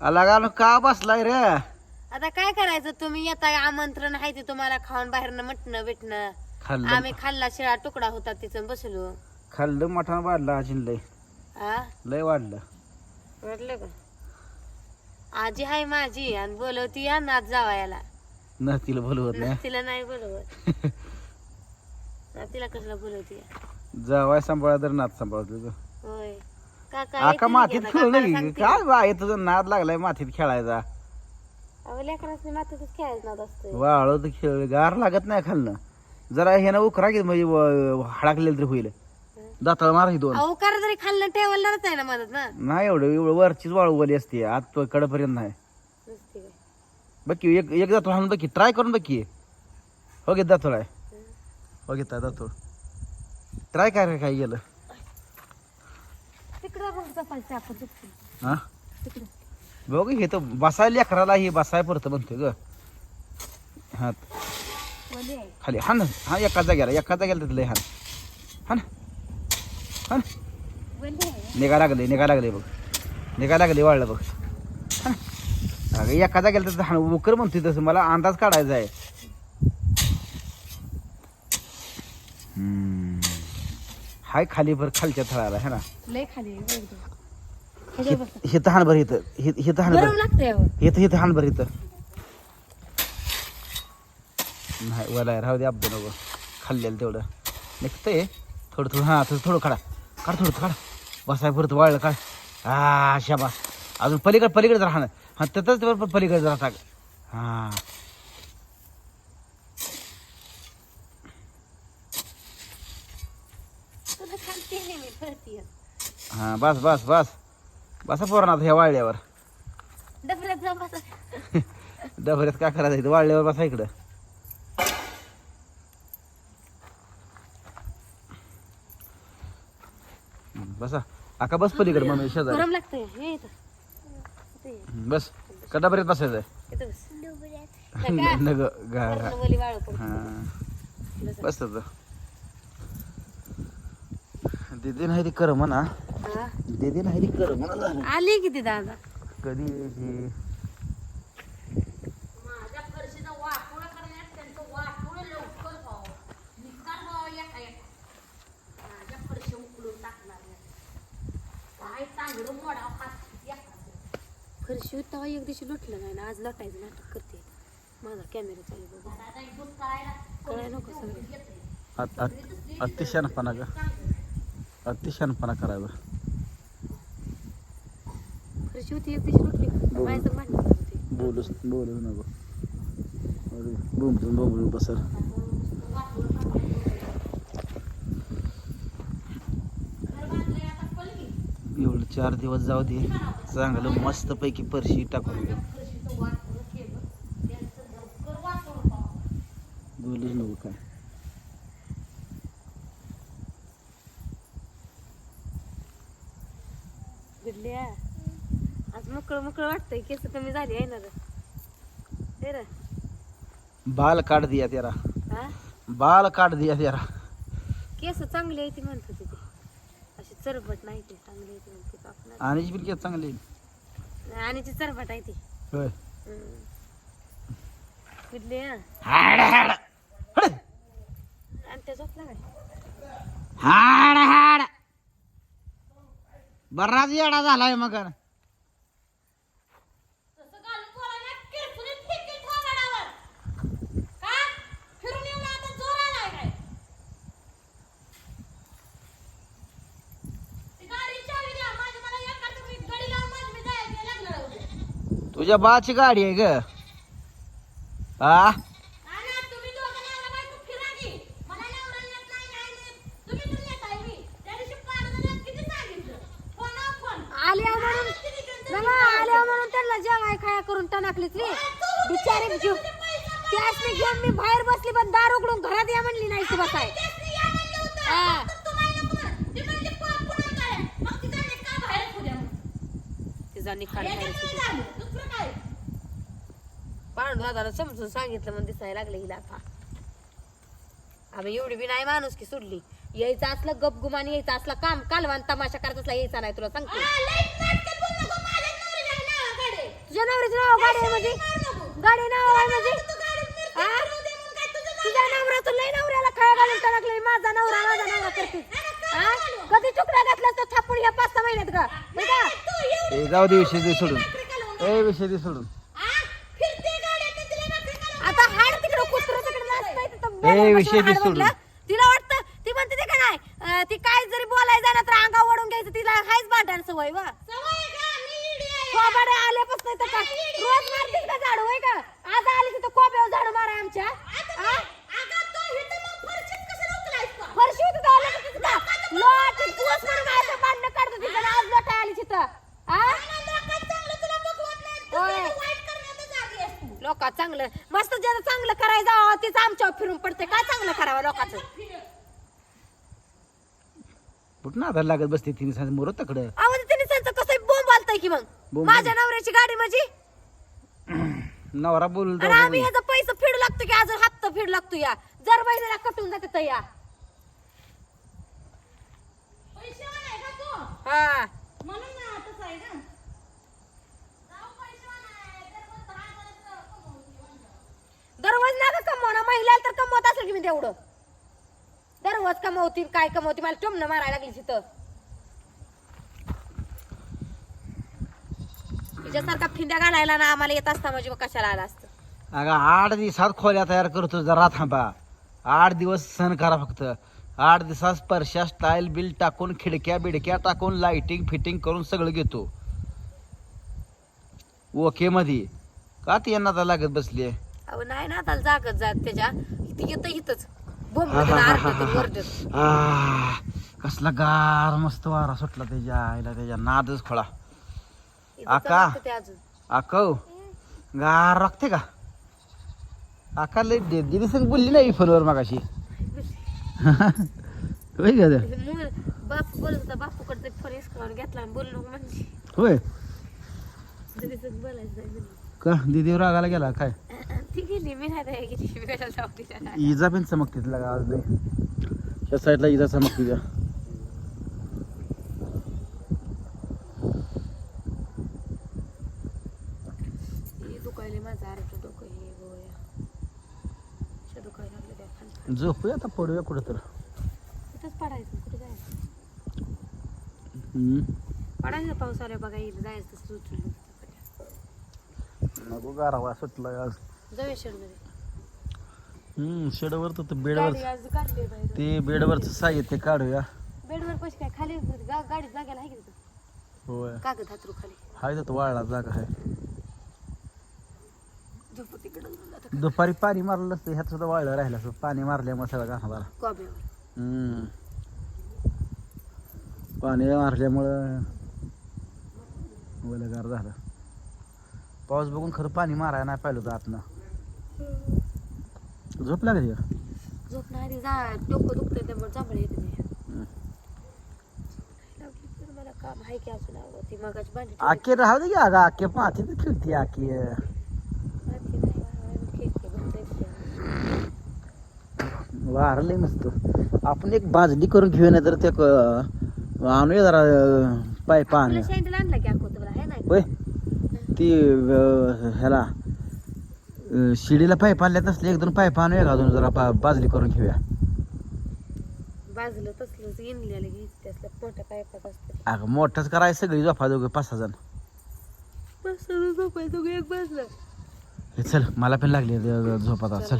आला का बसलाय रे? आता काय करायचं? तुम्ही येता आमंत्रण आहे ते तुम्हाला खाऊन बाहेरनं मटणं बिटणं. खाल्लं आम्ही खाल्ला शिळा तुकडा होता तिथं बसलो. खाल्लं मठान वाढलं अजून लय. लय वाढलं. वाटलं का? आजी हाय माझी आणि बोलवती या नाच जावायला. न तिला बोलवत नाही. तिला नाही बोलवत. तिला कसला बोलवती जावाय सांभाळा तर नात सांभाळतो काका आका येतील मातीत की काकाला की सांगते. काय बाय तुझं नाद लागलाय मातीत खेळायचा. अहो, लेकरासनी मातीतच खेळायचं नाद असतंय. वाळत खेळ गार लागत नाही खाल्लं जरा हे ना उकरा की म्हणजे व- हडाकलेलं तरी होईल. दाताळ मारा ही दोन. अहो करा तरी खाल्लं ठेवणारच आहे ना मदत ना? नाही एवढं एवढं वरचीच वाळवली असते. आत कडपर्यंत नाही. नुसती काय. बघ एक एक दातोळ हाणून बघ ट्राय करून बघ की. हो घेत दातोळ आहे. हो? घेता दातोळ. ट्राय काय काय गेलं. चपाती आपण चुकतो हा? बघ हे तर बसायला लेकराला हे बसाय परत म्हणतोय ग. हा मध्ये आहे खाली हा ना हा एका जाग्याला एका जाग्याला तिथलं हान. हा ना हा ना आहे निघा लागले निघा लागले बघ. निघा लागले वाढलं बघ. हा ना. अगं एका जाग्याला तिथं हाण उकर म्हणतोय तसं. मला अंदाज काढायचा आहे. हाय खाली भर खालच्या थळाला है ना? लय खाली आहे, बघ तो. ह्याच्यावर बसा. हे तहान भर इथं हे हे तहान गरम भर लागतंय. इथं इथं भर इथं. नाही वला राहू दे अपदे नको. खाल्लेलं तेवढं. निघतंय. थोडं थोडं हां थोडं थोडं काढा. काढ थोडं काढ. बसाय परत वाळलं काढ. हा शाबास. अजून पलीकडे पलीकडे जरा हाण हां बरोबर पलीकडे जरा टाक हां तुला सांगते नाही मी परतीय. हां बस बस बस बसा आता ह्या वाळल्यावर डबऱ्यात बसा. डबऱ्यात काय करायचं इथं वाळल्यावर बसा इकडं बसा आका बस पलीकडे मम्मी शेजारी गरम लागतंय हे इथं. इथं ये. बस का डबऱ्यात बसायचं इथं बस. नग गा वरनं वली वाळू पडतं. हां बस. बस तर दीदी नाही ती कर म्हणा. दीदी नाही ती कर म्हणा झालं. आली किती दादा. कधी. निकाल व्हावा एका तेव्हा दिवशी लोटलं नाही ना आज लोटायचं नाटक करते. माझा कॅमेरा चालू बघ. कळाय नको सगळं. अत- अतिशहाणपणा करायला. फरशी होती एक दिवशी का? भांडण. बोलूच बोलूच नको. एवढं चार दिवस जाऊ दे. चांगलं मस्त पैकी परशी टाकून बोलूच नको काय गुडल्या आज मोकळं मोकळं वाटतंय केस कमी झाली आहे ना रे. बाल काढ दिया तेरा हा? बाल काढ दिया तेरा केस चांगली आहे ती म्हणत होती अशी चरबट नाही ती चांगली आहे ती म्हणते कापणार आणि बिलकी चांगली आणि ती चरबट आहे ती. होय. गुडल्या हाड हड. आणि त्या झोपला काय हाड हाड. बराच येडा झालाय मग. तुझ्या बाची गाडी आहे ग. आ आल्या म्हणून नवा आल्या म्हणून त्यांना जेवाय खाया करून टनाकलीच रे. बिचारे जीव. त्यासने घेऊन मी बाहेर बसली पण दार उघडून घरात या म्हणली नाही ती बसाय. हा. तिचा निकाल समजून सांगितलं म्हणून दिसायला लागलं हिला आता. आम्ही एवढी बी नाही माणूस की सोडली. यायचं असलं गपगुमान यायचं असलं काम कालवान तमाशा करत असला यायचा नाही तुला सांगते. तुझ्या नवऱ्याचं नाव गाडी आहे म्हणजे. गाडी नाव आहे म्हणजे? तुझ्या नवरा तू लय नवऱ्याला काय घालून टाकले माझा नवरा माझा नवरा करते? कधी तुकडा घातला तर थापून या पाच सहा महिन्यात का? ए जाऊ दे विषय दे सोडून. ए विषय दे सोडून. आता हाड तिकडं कुत्र तिकडं नाचतंय तिथं ए, बोलायला विषय बसून दे हाड. तिला वाटतं ती म्हणते ते का नाही अं, ती काय जरी बोलायचं झालं तर अंगावर वडून घ्यायचं तिला हायच भांडण सवय वा कोबाडे आल्यापासून तर का रोज मारतीस का झाडू होय का? आज आली तिथं कोब्यावर झाडू माराय आमच्या. हा? फरशी होती तर आलं तिथं का? लोट, दिवस म्हणून असं भांडणं काढतो तिथं आणि आज लोटाय आली तिथं. हा? लोकात चांगलं मस्त ज्याचं चांगलं करायचं जावं तेच आमच्यावर फिरून पडते काय चांगलं करावं लोकांचं? कुठं आधार लागत बसते तिने सांग मोर तकडं. आवाज तिने त्यांचं कसं बोंब आलतंय की मग. बोंब माझ्या नवऱ्याची गाडी माझी. नवरा बोल आणि आम्ही ह्याचा पैसा फेडू लागतो की अजून हप्ता फेडू लागतो या. जर महिन्याला कटून जाते तर या. हा. दररोज ना का कमवणं महिलाला तर कमवत असेल की मी तेवढं. दररोज कमवतील काय कमवतील मला टोमणं मारायला लागली तिथं तिच्यासारखा फिंद्या घालायला ना आम्हाला येत असता म्हणजे मग कशाला आला असतं? अगं आठ दिवसात खोल्या तयार करतो जरा थांबा. आठ दिवस सण करा फक्त. आठ दिवसात स्पर्शा स्टाईल बिल टाकून खिडक्या बिडक्या टाकून लाइटिंग फिटिंग करून सगळं घेतो. ओके मध्ये का ती यांना आता लागत बसली अहो नाही ना आता जागत जात त्याच्या. येतं इथंच कसला गार मस्त वारा सुटला त्याच्या आईला त्याच्या नादच खोळा. इथं आका. आकव गार राखते का? आका लय दिदी संग बोलली नाही फोनवर मागाशी. होय का ते? बापू बोलत होता बापूकडे फोन घेतला आणि बोललो म्हणजे होय. बोलायचं नाही. का? दिदीवर रागाला गेला काय? ती गेली मी नाही राहिली गेली मी कशाला जाऊ तिला इजा पण चमकते तिला आज लय. त्या साईडला इजा चमकते त्या हे दुखायले माझं अर्ध डोकं हे गोळ्या अशा दुखायला लागले त्या खाली झोपूया आता पडूया कुठं तर तिथंच पडायचं कुठे जायचं? हम्म. पडायचं पाऊस आला बघा येईल जायचं तसं उचलून नको गारावा सुटला आज. जाऊया शेडमध्ये. हम्म शेडवर तर बेडवर गाडी आज काढली बाहेर ते बेडवरचं साहित्य काढूया. बेडवर पैसे काय खाली गा- गाडी जागेला आहे की तिथं? होय. कागद हातरू खाली. हाय तर वाळला जागा आहे. दुपारी पाणी मारलं असतं ह्यात सुद्धा वाळलं राहिलं असं पाणी मारल्यामुळे सगळं गाणं झाला कॉब्यावर. हम्म. पाणी मारल्यामुळं झालं. पाऊस बघून खरं पाणी मारायला नाही पाहिलं होतं आतनं. झोप लागली का? झोप नाही डोकं दुखतंय त्यामुळे जांभळ येत नाही हम्म. लागली तर मला काम आहे की अजून अगं ती मगाची भांडी आके राहू दे की अगं आके तर खेळते आके माहिती नाही मला खेळते बघते ते. वारलंय मस्त. आपण एक बाजली करून घेऊया नाही तर ते क- आणूया जरा आहे नाही. होय. ती ह्याला शिडीला पाईप आणल्यात असले एक दोन पाईप आणूया का अजून जरा पा- बाजली करून घेऊया. बाजलं तसलंच घ्यायचं मोठ्या अगं मोठंच करायचं सगळी झोपा दोघं पाच सहा जण. एक बाजलं हे चल मला पण लागली झोपात चल.